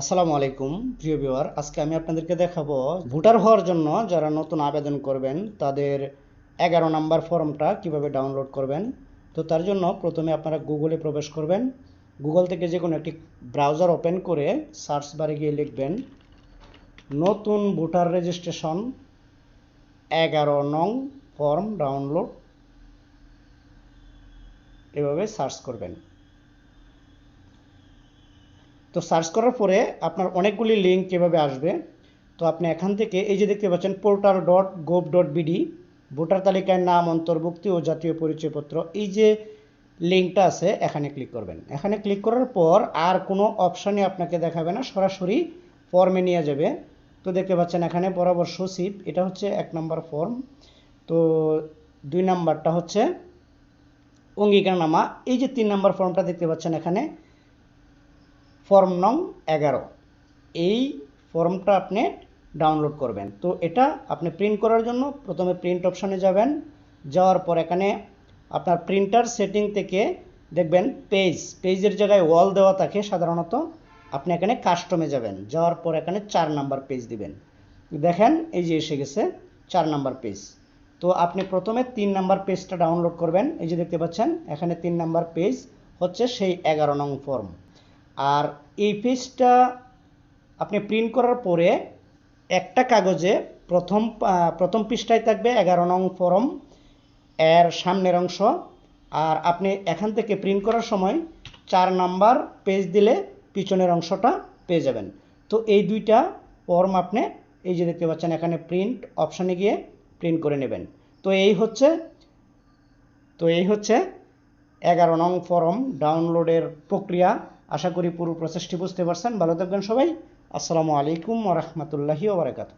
আসসালামু আলাইকুম, প্রিয় ভিউয়ার আজকে আমি আপনাদেরকে দেখাবো ভোটার হওয়ার জন্য যারা নতুন আবেদন করবেন, তাদের এগারো নাম্বার ফর্মটা কীভাবে ডাউনলোড করবেন। তো তার জন্য প্রথমে আপনারা গুগলে প্রবেশ করবেন। গুগল থেকে যে কোনো একটি ব্রাউজার ওপেন করে সার্চ বারে গিয়ে লিখবেন, নতুন ভোটার রেজিস্ট্রেশন এগারো নং ফর্ম ডাউনলোড এভাবে সার্চ করবেন। তো সার্চ করার পরে আপনার অনেকগুলি লিঙ্ক কীভাবে আসবে? তো আপনি এখান থেকে এই যে দেখতে পাচ্ছেন portal dot gov dot BD voter তালিকায় নাম, অন্তর্ভুক্তি ও জাতীয় পরিচয়পত্র, এই যে লিঙ্কটা আছে, এখানে ক্লিক করবেন। এখানে ক্লিক করার পর আর কোনো অপশানে আপনাকে দেখাবে না, সরাসরি ফর্মে নিয়ে যাবে। তো দেখতে পাচ্ছেন এখানে বরাবর সচিব, এটা হচ্ছে এক নম্বর ফর্ম তো দুই নাম্বারটা হচ্ছে অঙ্গীকারনামা। এই যে তিন নম্বর ফর্মটা দেখতে পাচ্ছেন এখানে ফর্ম নং এগারো। এই ফর্মটা আপনি ডাউনলোড করবেন। তো এটা আপনি প্রিন্ট করার জন্য প্রথমে প্রিন্ট অপশানে যাবেন। যাওয়ার পর এখানে আপনার প্রিন্টার সেটিং থেকে দেখবেন পেজ। পেজের জায়গায় ওয়াল দেওয়া থাকে সাধারণত। আপনি এখানে কাস্টমে যাবেন। যাওয়ার পর এখানে চার নাম্বার পেজ দিবেন। দেখেন, এই যে এসে গেছে চার নাম্বার পেজ। তো আপনি প্রথমে তিন নাম্বার পেজটা ডাউনলোড করবেন। এই যে দেখতে পাচ্ছেন, এখানে তিন নাম্বার পেজ হচ্ছে সেই এগারো নং ফর্ম। আর এই পেজটা আপনি প্রিন্ট করার পরে একটা কাগজে প্রথম প্রথম পৃষ্ঠায় থাকবে এগারো নং ফরম, এর সামনের অংশ। আর আপনি এখান থেকে প্রিন্ট করার সময় চার নাম্বার পেজ দিলে পিছনের অংশটা পেয়ে যাবেন। তো এই দুইটা ফর্ম আপনি এই যে দেখতে পাচ্ছেন, এখানে প্রিন্ট অপশানে গিয়ে প্রিন্ট করে নেবেন। তো এই হচ্ছে, তো এই হচ্ছে এগারো নং ফর্ম ডাউনলোডের প্রক্রিয়া। আশা করি পুরো প্রসেসটি বুঝতে পারছেন। ভালো থাকবেন সবাই। আসসালামু আলাইকুম ওরহমতুল্লাহি ওবরাকাতু